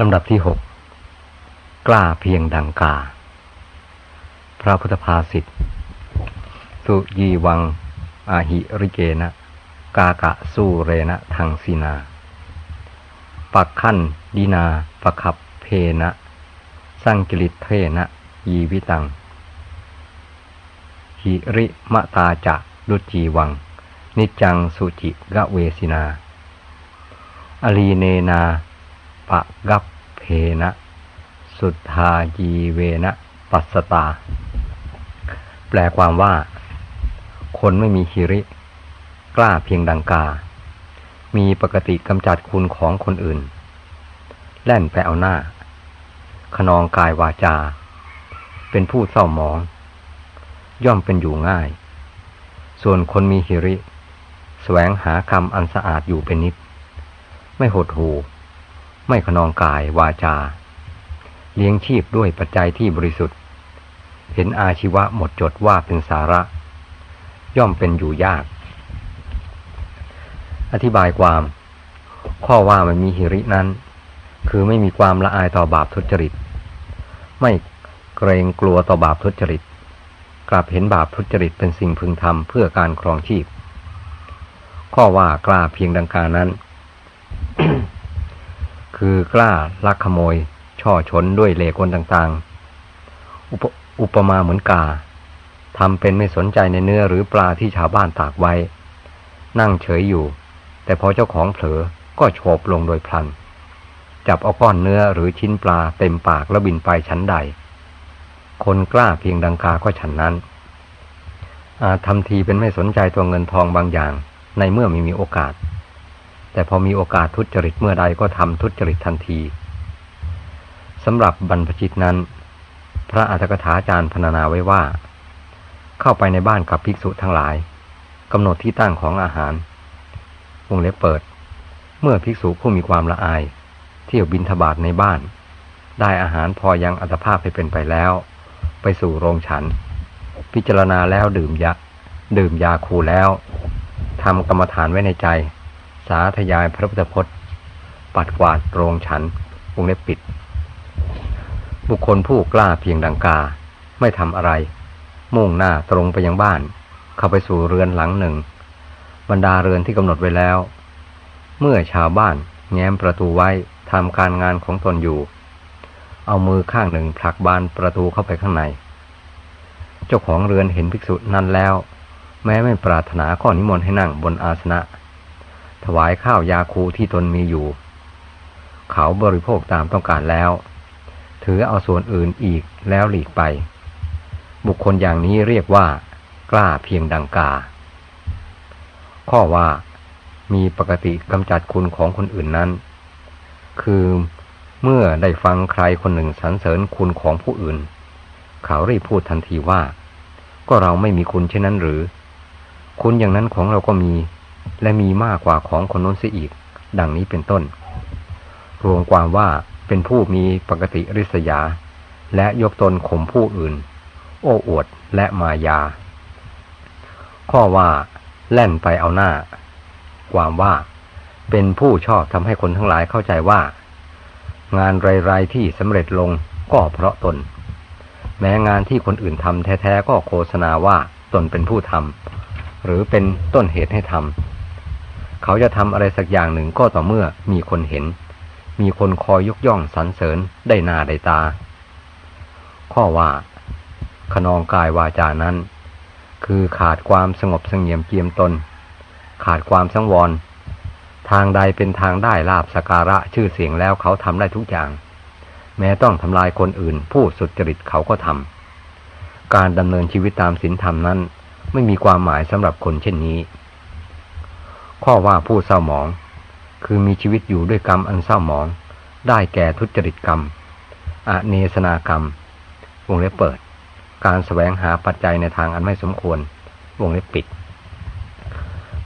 ลำดับที่หกกล้าเพียงดังกา พระพุทธภาษิตสุยีวัง อาหิริเกนะ กากะสู้เรนะทังสีนา ปักขั้นดีนาปะขับเพนะสร้างกิริเทนะ ยีวิตัง หิริมะตาจะดุจีวัง นิจจังสุจิกะเวสินา อลีเนนา ปะกัปเพนะ สุทธายีเวนะ ปัสสตา แปลความว่า คนไม่มีฮิริ กล้าเพียงดังกา มีปกติกำจัดคุณของคนอื่น แล่นไปเอาหน้า ขนองกายวาจา เป็นผู้เศร้าหมอง ย่อมเป็นอยู่ง่าย ส่วนคนมีฮิริ แสวงหาคำอันสะอาดอยู่เป็นนิด ไม่หดหู ไม่ขนองกายวาจา เลี้ยงชีพด้วยปัจจัยที่บริสุทธิ์ เห็นอาชีวะหมดจดว่าเป็นสาระ ย่อมเป็นอยู่ยาก อธิบายความ ข้อว่ามันมีหิรินั้น คือไม่มีความละอายต่อบาปทุจริต ไม่เกรงกลัวต่อบาปทุจริต กลับเห็นบาปทุจริตเป็นสิ่งพึงทำเพื่อการครองชีพ ข้อว่ากล้าเพียงดังการนั้น คือกล้าลักขโมย ช่อชนด้วยเหลกลต่างๆ อุปอุปมาเหมือนกาทำเป็นไม่สนใจในเนื้อหรือปลาที่ชาวบ้านตากไว้ นั่งเฉยอยู่ แต่พอเจ้าของเผลอก็โฉบลงโดยพลัน จับเอาก้อนเนื้อหรือชิ้นปลาเต็มปากแล้วบินไปชั้นใด คนกล้าเพียงดังกาก็ฉันนั้น อาจทำทีเป็นไม่สนใจตัวเงินทองบางอย่าง ในเมื่อม่มีโอกาส แต่พอมีโอกาสทุจริตเมื่อใดก็ทำทุจริตทันทีสำหรับบรรพชิตนั้น พระอัฏฐกถาจารย์พรรณนาไว้ว่า เข้าไปในบ้านกับภิกษุทั้งหลายกำหนดที่ตั้งของอาหารวงเล็บเปิด เมื่อภิกษุผู้มีความละอาย เที่ยวบินทบาทในบ้าน ได้อาหารพอยังอัตภาพให้เป็นไปแล้ว ไปสู่โรงฉัน พิจารณาแล้วดื่มยาดื่มยาคูแล้วทำกรรมฐานไว้ในใจ สาธยายพระพุทธพจน์ ปัดกวาดโรงฉันวงเล็บปิด บุคคลผู้กล้าเพียงดังกา ไม่ทำอะไร มุ่งหน้าตรงไปยังบ้าน เข้าไปสู่เรือนหลังหนึ่ง บรรดาเรือนที่กำหนดไว้แล้ว เมื่อชาวบ้านแง้มประตูไว้ทำการงานของตนอยู่ เอามือข้างหนึ่งผลักบานประตูเข้าไปข้างใน เจ้าของเรือนเห็นภิกษุนั้นแล้ว แม้ไม่ปรารถนาข้อนิมนต์ให้นั่งบนอาสนะ ถวายข้าวยาคูที่ตนมีอยู่ เขาบริโภคตามต้องการแล้ว ถือเอาส่วนอื่นอีกแล้วหลีกไป บุคคลอย่างนี้เรียกว่า กล้าเพียงดังกา ข้อว่ามีปกติกำจัดคุณของคนอื่นนั้น คือเมื่อได้ฟังใครคนหนึ่งสรรเสริญคุณของผู้อื่น เขารีบพูดทันทีว่า ก็เราไม่มีคุณเช่นนั้นหรือ คุณอย่างนั้นของเราก็มี และมีมากกว่าของคนโน้นเสียอีก ดังนี้เป็นต้น รวมความว่าเป็นผู้มีปกติริษยา และยกตนข่มผู้อื่น โอ้อวดและมายา ข้อว่า แล่นไปเอาหน้า ความว่า เป็นผู้ชอบทำให้คนทั้งหลายเข้าใจว่า งานไรๆที่สำเร็จลงก็เพราะตน แม้งานที่คนอื่นทำแท้ๆก็โฆษณาว่าตนเป็นผู้ทำหรือเป็นต้นเหตุให้ทำ เขาจะทำอะไรสักอย่างหนึ่งก็ต่อเมื่อมีคนเห็น มีคนคอยยกย่องสรรเสริญได้หน้าได้ตา ข้อว่า ขนองกายวาจานั้น คือขาดความสงบเสงี่ยมเกียมตน ขาดความสังวร ทางใดเป็นทางได้ลาบสการะชื่อเสียงแล้วเขาทำได้ทุกอย่าง แม้ต้องทำลายคนอื่น ผู้สุจริตเขาก็ทำการดำเนินชีวิตตามศีลธรรมนั้น ไม่มีความหมายสำหรับคนเช่นนี้ ข้อว่าผู้เศร้าหมอง คือมีชีวิตอยู่ด้วยกรรมอันเศร้าหมอง ได้แก่ทุจริตกรรมอเนสนากรรม วงเล็บเปิด การสแสวงหาปัจจัยในทางอันไม่สมควร วงเล็บปิด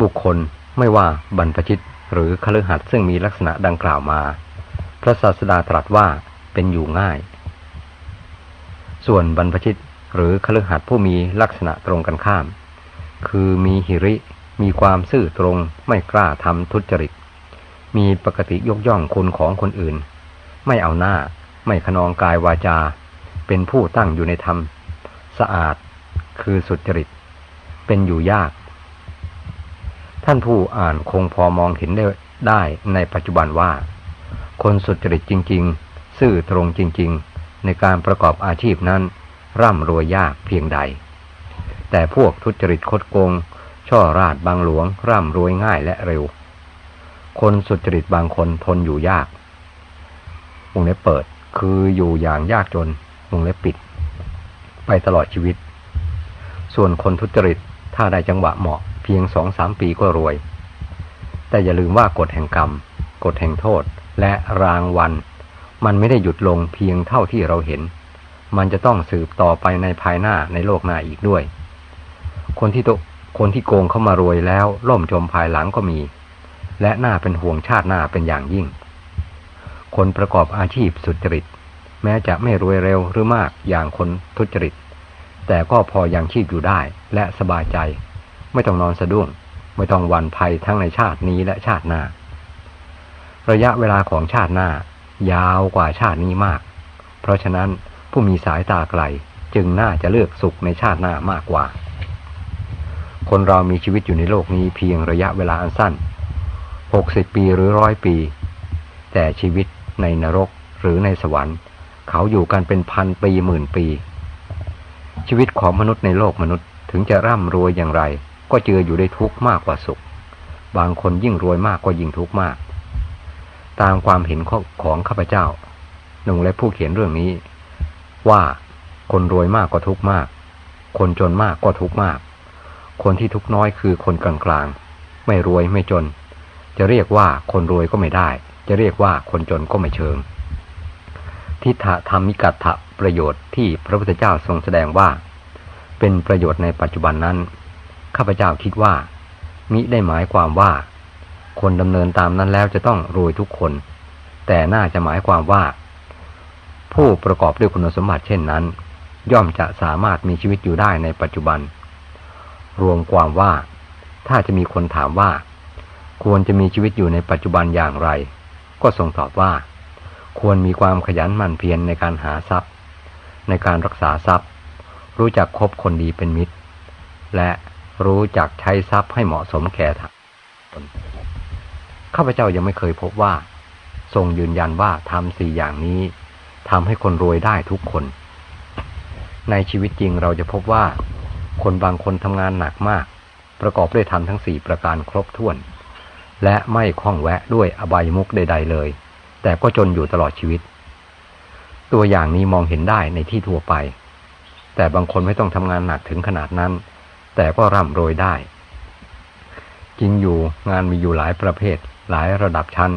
บุคคลไม่ว่าบรรพชิตหรือคฤหัสถ์ซึ่งมีลักษณะดังกล่าวมา พระศาสดาตรัสว่าเป็นอยู่ง่าย ส่วนบรรพชิตหรือคฤหัสถ์ผู้มีลักษณะตรงกันข้าม คือมีหิริ มีความซื่อตรงไม่กล้าทำทุจริต มีปกติยกย่องคุณของคนอื่น ไม่เอาหน้า ไม่ขนองกายวาจา เป็นผู้ตั้งอยู่ในธรรม สะอาด คือสุจริต เป็นอยู่ยาก ท่านผู้อ่านคงพอมองเห็นได้ได้ในปัจจุบันว่า คนสุจริตจริง ๆ ซื่อตรงจริง ๆ ในการประกอบอาชีพนั้น ร่ำรวยยากเพียงใด แต่พวกทุจริตคดโกง ช่อราดบางหลวงร่ำรวยง่ายและเร็ว คนสุจริตบางคนทนอยู่ยากวงเล็บเปิด คืออยู่อย่างยากจนวงเล็บปิด ไปตลอดชีวิต ส่วนคนทุจริตถ้าได้จังหวะเหมาะเพียงสองสามปีก็รวย แต่อย่าลืมว่ากฎแห่งกรรม กฎแห่งโทษและรางวัลมันไม่ได้หยุดลงเพียงเท่าที่เราเห็น มันจะต้องสืบต่อไปในภายหน้าในโลกหน้าอีกด้วย คนที่โต คนที่โกงเข้ามารวยแล้วล่มจมภายหลังก็มี และน่าเป็นห่วงชาติหน้าเป็นอย่างยิ่ง คนประกอบอาชีพสุจริต แม้จะไม่รวยเร็วหรือมากอย่างคนทุจริต แต่ก็พอยังชีพอยู่ได้และสบายใจ ไม่ต้องนอนสะดุ้งไม่ต้องวันภัยทั้งในชาตินี้และชาติหน้า ระยะเวลาของชาติหน้า ยาวกว่าชาตินี้มาก เพราะฉะนั้นผู้มีสายตาไกลจึงน่าจะเลือกสุขในชาติหน้ามากกว่า คนเรามีชีวิตอยู่ในโลกนี้เพียงระยะเวลาอันสั้น 60 ปีหรือร้อยปี แต่ชีวิตในนรกหรือในสวรรค์ เขาอยู่กันเป็นพันปีหมื่นปี ชีวิตของมนุษย์ในโลกมนุษย์ถึงจะร่ำรวยอย่างไร ก็เจออยู่ได้ทุกข์มากกว่าสุข บางคนยิ่งรวยมากก็ยิ่งทุกข์มาก ตามความเห็นของข้าพเจ้าหนุ่งและผู้เขียนเรื่องนี้ ว่าคนรวยมากก็ทุกข์มาก คนจนมากก็ทุกข์มาก คนที่ทุกน้อยคือคนกลางๆ ไม่รวยไม่จน จะเรียกว่าคนรวยก็ไม่ได้ จะเรียกว่าคนจนก็ไม่เชิง ทิฏฐธรรมิกัตถะประโยชน์ที่พระพุทธเจ้าทรงแสดงว่า เป็นประโยชน์ในปัจจุบันนั้น ข้าพเจ้าคิดว่า มิได้หมายความว่า คนดำเนินตามนั้นแล้วจะต้องรวยทุกคน แต่น่าจะหมายความว่า ผู้ประกอบด้วยคุณสมบัติเช่นนั้น ย่อมจะสามารถมีชีวิตอยู่ได้ในปัจจุบัน รวมความว่า ถ้าจะมีคนถามว่า ควรจะมีชีวิตอยู่ในปัจจุบันอย่างไร ก็ทรงตอบว่า ควรมีความขยันหมั่นเพียรในการหาทรัพย์ ในการรักษาทรัพย์ รู้จักคบคนดีเป็นมิตร และรู้จักใช้ทรัพย์ให้เหมาะสมแก่ทางข้าพเจ้ายังไม่เคยพบว่า ทรงยืนยันว่าทำสี่อย่างนี้ทำให้คนรวยได้ทุกคน ในชีวิตจริงเราจะพบว่า คนบางคนทำงานหนักมาก ประกอบด้วยทำทั้งสี่ประการครบถ้วน และไม่คล้องแวะด้วยอบายมุกใด ๆ เลย แต่ก็จนอยู่ตลอดชีวิต ตัวอย่างนี้มองเห็นได้ในที่ทั่วไป แต่บางคนไม่ต้องทำงานหนักถึงขนาดนั้น แต่ก็ร่ำรวยได้จริงอยู่งานมีอยู่หลายประเภท หลายระดับชั้น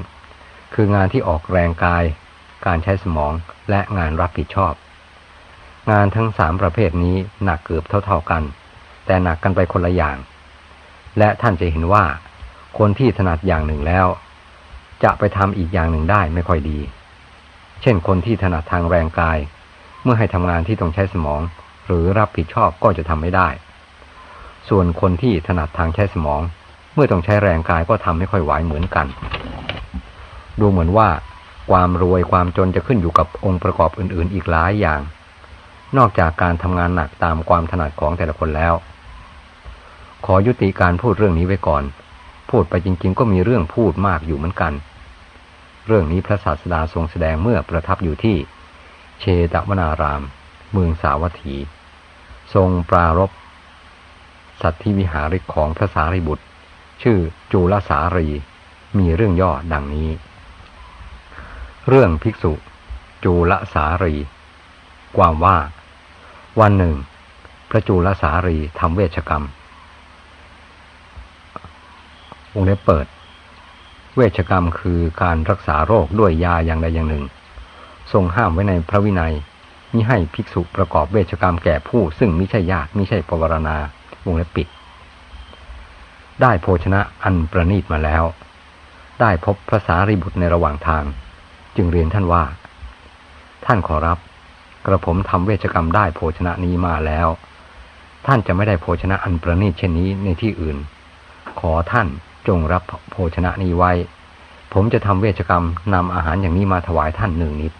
คืองานที่ออกแรงกาย การใช้สมองและงานรับผิดชอบ งานทั้งสามประเภทนี้หนักเกือบเท่าๆกัน แต่หนักกันไปคนละอย่าง และท่านจะเห็นว่า คนที่ถนัดอย่างหนึ่งแล้ว จะไปทำอีกอย่างหนึ่งได้ไม่ค่อยดี เช่นคนที่ถนัดทางแรงกาย เมื่อให้ทำงานที่ต้องใช้สมอง หรือรับผิดชอบก็จะทำไม่ได้ ส่วนคนที่ถนัดทางใช้สมอง เมื่อต้องใช้แรงกายก็ทำไม่ค่อยไหวเหมือนกัน ดูเหมือนว่าความรวยความจนจะขึ้นอยู่กับองค์ประกอบอื่น ๆ อีกหลายอย่าง นอกจากการทำงานหนักตามความถนัดของแต่ละคนแล้ว ขอยุติการพูดเรื่องนี้ไว้ก่อน พูดไปจริงๆ ก็มีเรื่องพูดมากอยู่เหมือนกัน เรื่องนี้พระศาสดาทรงแสดงเมื่อประทับอยู่ที่ เชตวนาราม เมืองสาวัตถี ทรงปรารบสัตว์ที่วิหาริกของพระสารีบุตร ชื่อจูลสารี มีเรื่องย่อดังนี้ เรื่องภิกษุจูลสารี ความว่า วันหนึ่ง พระจูลสารีทำเวชกรรมวงเล็บเปิด เวชกรรมคือการรักษาโรคด้วยยาอย่างใดอย่างหนึ่ง ทรงห้ามไว้ในพระวินัยมิให้ภิกษุประกอบเวชกรรมแก่ผู้ ซึ่งมิใช่ญาติมิใช่ปวารณาวงเล็บปิด ได้โภชนะอันประนีตมาแล้ว ได้พบพระสารีบุตรในระหว่างทาง จึงเรียนท่านว่า ท่านขอรับ กระผมทำเวชกรรมได้โภชนะนี้มาแล้ว ท่านจะไม่ได้โภชนะอันประณีตเช่นนี้ในที่อื่น ขอท่านจงรับโภชนะนี้ไว้ ผมจะทำเวชกรรมนำอาหารอย่างนี้มาถวายท่านหนึ่งนิด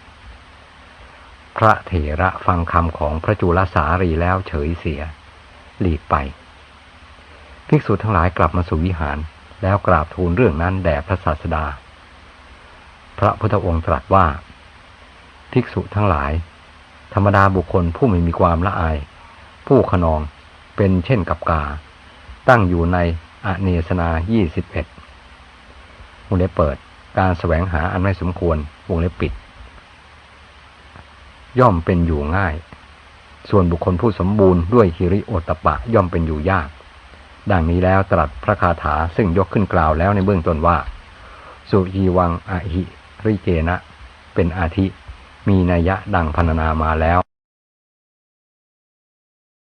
พระเถระฟังคำของพระจุลสารีแล้วเฉยเสีย หลีกไป ภิกษุทั้งหลายกลับมาสู่วิหาร แล้วกราบทูลเรื่องนั้นแด่พระศาสดา พระพุทธองค์ตรัสว่า ภิกษุทั้งหลาย ธรรมดาบุคคลผู้ไม่มีความละอาย ผู้ขนองเป็นเช่นกับกา ตั้งอยู่ในอเนสนายี่สิบเอ็ดวงเล็บเปิด การแสวงหาอันไม่สมควร วงเล็บปิด ย่อมเป็นอยู่ง่าย ส่วนบุคคลผู้สมบูรณ์ด้วยฮิริโอตตปะย่อมเป็นอยู่ยาก ดังนี้แล้วตรัสพระคาถาซึ่งยกขึ้นกล่าวแล้วในเบื้องต้นว่า สุยีวังอหิริเกนะ เป็นอาทิ มีนัยยะดังพรรณนามาแล้ว